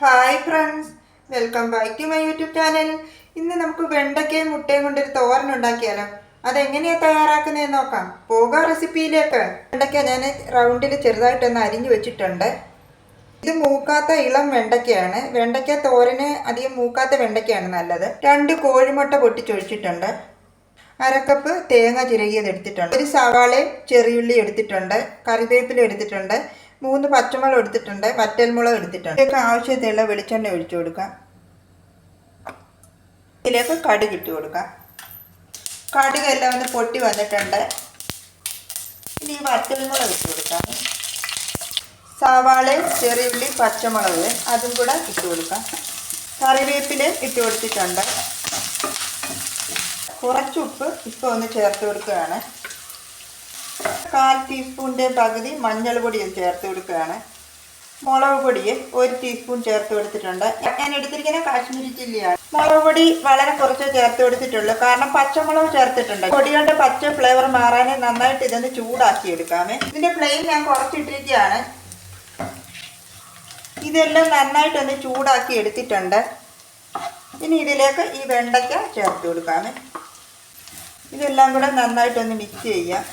Hi friends welcome back to my YouTube channel ഇന്ന് നമുക്ക് വെണ്ടയ്ക്കയും മുട്ടയും കൊണ്ടൊരു തോരൻ ഉണ്ടാക്കിയാലോ? അതെങ്ങനെയാ തയ്യാറാക്കുന്നതെന്ന് നോക്കാം. പോകാം റെസിപ്പിയിലേക്ക്. വെണ്ടയ്ക്ക ഞാൻ റൗണ്ടിൽ ചെറുതായിട്ടൊന്ന് അരിഞ്ഞു വെച്ചിട്ടുണ്ട്. ഇത് മൂക്കാത്ത ഇളം വെണ്ടയ്ക്കയാണ്. വെണ്ടയ്ക്ക തോരന് അധികം മൂക്കാത്ത വെണ്ടയ്ക്കയാണ് നല്ലത്. രണ്ട് കോഴിമുട്ട പൊട്ടിച്ചൊഴിച്ചിട്ടുണ്ട്. അരക്കപ്പ് തേങ്ങ ചിരകിയത് എടുത്തിട്ടുണ്ട്. ഒരു സവാളയും ചെറിയുള്ളി എടുത്തിട്ടുണ്ട്. കറിവേപ്പില എടുത്തിട്ടുണ്ട്. മൂന്ന് പച്ചമുളക് എടുത്തിട്ടുണ്ട് വറ്റൽമുളക് എടുത്തിട്ടുണ്ട്. ഇതിലേക്ക് ആവശ്യത്തിലുള്ള വെളിച്ചെണ്ണ ഒഴിച്ചു കൊടുക്കാം. ഇതിലേക്ക് കടുക് ഇട്ട് കൊടുക്കാം. കടുക് എല്ലാം ഒന്ന് പൊട്ടി വന്നിട്ടുണ്ട്. ഇനി വറ്റൽമുളക് ഇട്ട് കൊടുക്കാം. സവാളയും ചെറിയുള്ളി പച്ചമുളക് അതും കൂടെ ഇട്ട് കൊടുക്കാം. കറിവേപ്പില ഇട്ട് കൊടുത്തിട്ടുണ്ട്. കുറച്ച് ഉപ്പ് ഇപ്പോൾ ഒന്ന് ചേർത്ത് കൊടുക്കുകയാണ്. കാൽ ടീസ്പൂണിന്റെ പകുതി മഞ്ഞൾ പൊടിയും ചേർത്ത് കൊടുക്കുകയാണ്. മുളക് പൊടി ഒരു ടീസ്പൂൺ ചേർത്ത് കൊടുത്തിട്ടുണ്ട്. ഞാൻ എടുത്തിരിക്കുന്ന കാശ്മീരി ചില്ലിയാണ്. മുളക് പൊടി വളരെ കുറച്ച് ചേർത്ത് കൊടുത്തിട്ടുള്ളൂ. കാരണം പച്ചമുളക് ചേർത്തിട്ടുണ്ട്. പൊടികളുടെ പച്ച ഫ്ലേവർ മാറാൻ നന്നായിട്ട് ഇതൊന്ന് ചൂടാക്കി എടുക്കാമേ. ഇതിന്റെ ഫ്ലെയിം ഞാൻ കുറച്ചിട്ടിരിക്കുകയാണ്. ഇതെല്ലാം നന്നായിട്ടൊന്ന് ചൂടാക്കി എടുത്തിട്ടുണ്ട്. ഇനി ഇതിലേക്ക് ഈ വെണ്ടയ്ക്ക ചേർത്ത് കൊടുക്കാമേ. ഇതെല്ലാം കൂടെ നന്നായിട്ടൊന്ന് മിക്സ് ചെയ്യാം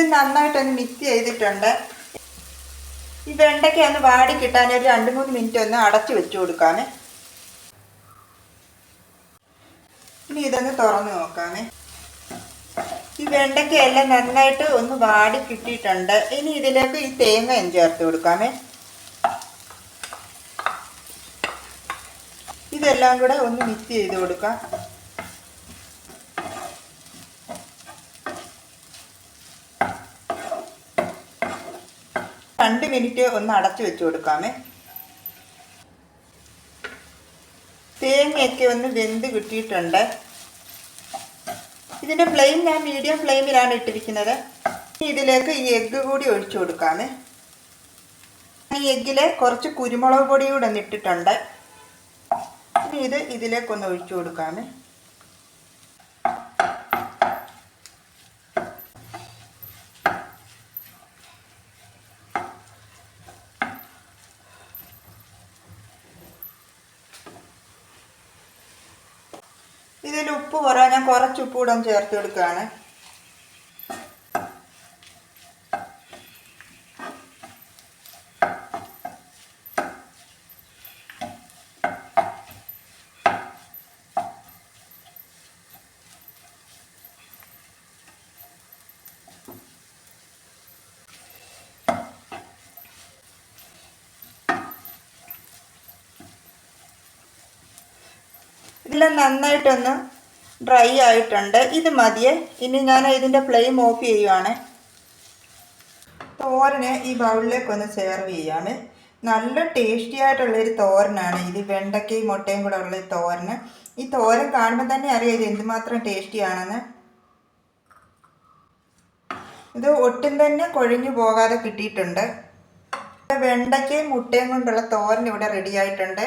ഇത് നന്നായിട്ടൊന്ന് മിക്സ് ചെയ്തിട്ടുണ്ട്. ഈ വെണ്ടയ്ക്ക ഒന്ന് വാടി കിട്ടാൻ ഒരു രണ്ട് മൂന്ന് മിനിറ്റ് ഒന്ന് അടച്ചു വെച്ചു കൊടുക്കാമേ. ഇനി ഇതൊന്ന് തുറന്ന് നോക്കാമേ. ഈ വെണ്ടയ്ക്ക എല്ലാം നന്നായിട്ട് ഒന്ന് വാടി കിട്ടിയിട്ടുണ്ട്. ഇനി ഇതിലേക്ക് ഈ തേങ്ങയും ചേർത്ത് കൊടുക്കാമേ. ഇതെല്ലാം കൂടെ ഒന്ന് മിക്സ് ചെയ്ത് കൊടുക്കാം. രണ്ട് മിനിറ്റ് ഒന്ന് അടച്ചു വെച്ച് കൊടുക്കാമേ. തേങ്ങയൊക്കെ ഒന്ന് വെന്ത് കിട്ടിയിട്ടുണ്ട്. ഇതിന്റെ ഫ്ലെയിം ഞാൻ മീഡിയം ഫ്ലെയിമിലാണ് ഇട്ടിരിക്കുന്നത്. ഇതിലേക്ക് ഈ എഗ്ഗ് കൂടി ഒഴിച്ചു കൊടുക്കാമേ. ഈ എഗ്ഗിൽ കുറച്ച് കുരുമുളക് പൊടി കൂടെ ഒന്ന് ഇട്ടിട്ടുണ്ട്. ഇത് ഇതിലേക്കൊന്ന് ഒഴിച്ചു കൊടുക്കാമേ. ഇതിൽ ഉപ്പ് കുറവാണ് ഞാൻ കുറച്ച് ഉപ്പ് കൂടെ ചേർത്ത് കൊടുക്കുകയാണ്. ഇതെല്ലാം നന്നായിട്ടൊന്ന് ഡ്രൈ ആയിട്ടുണ്ട്. ഇത് മതിയെ. ഇനി ഞാൻ ഇതിന്റെ ഫ്ലെയിം ഓഫ് ചെയ്യുവാണ്. തോരന് ഈ ബൗളിലേക്കൊന്ന് സെർവ് ചെയ്യാമേ നല്ല ടേസ്റ്റി ആയിട്ടുള്ളൊരു തോരനാണ് ഇത്. വെണ്ടയ്ക്കയും മുട്ടയും കൂടെ ഉള്ള തോരന്. ഈ തോരൻ കാണുമ്പോൾ തന്നെ അറിയാം ഇത് എന്തുമാത്രം ടേസ്റ്റി ആണെന്ന്. ഇത് ഒട്ടും തന്നെ കൊഴിഞ്ഞു പോകാതെ കിട്ടിയിട്ടുണ്ട്. വെണ്ടയ്ക്കയും മുട്ടയും കൊണ്ടുള്ള തോരൻ ഇവിടെ റെഡി ആയിട്ടുണ്ട്.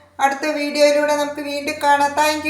അടുത്ത വീഡിയോയിലൂടെ നമുക്ക് വീണ്ടും കാണാം. താങ്ക്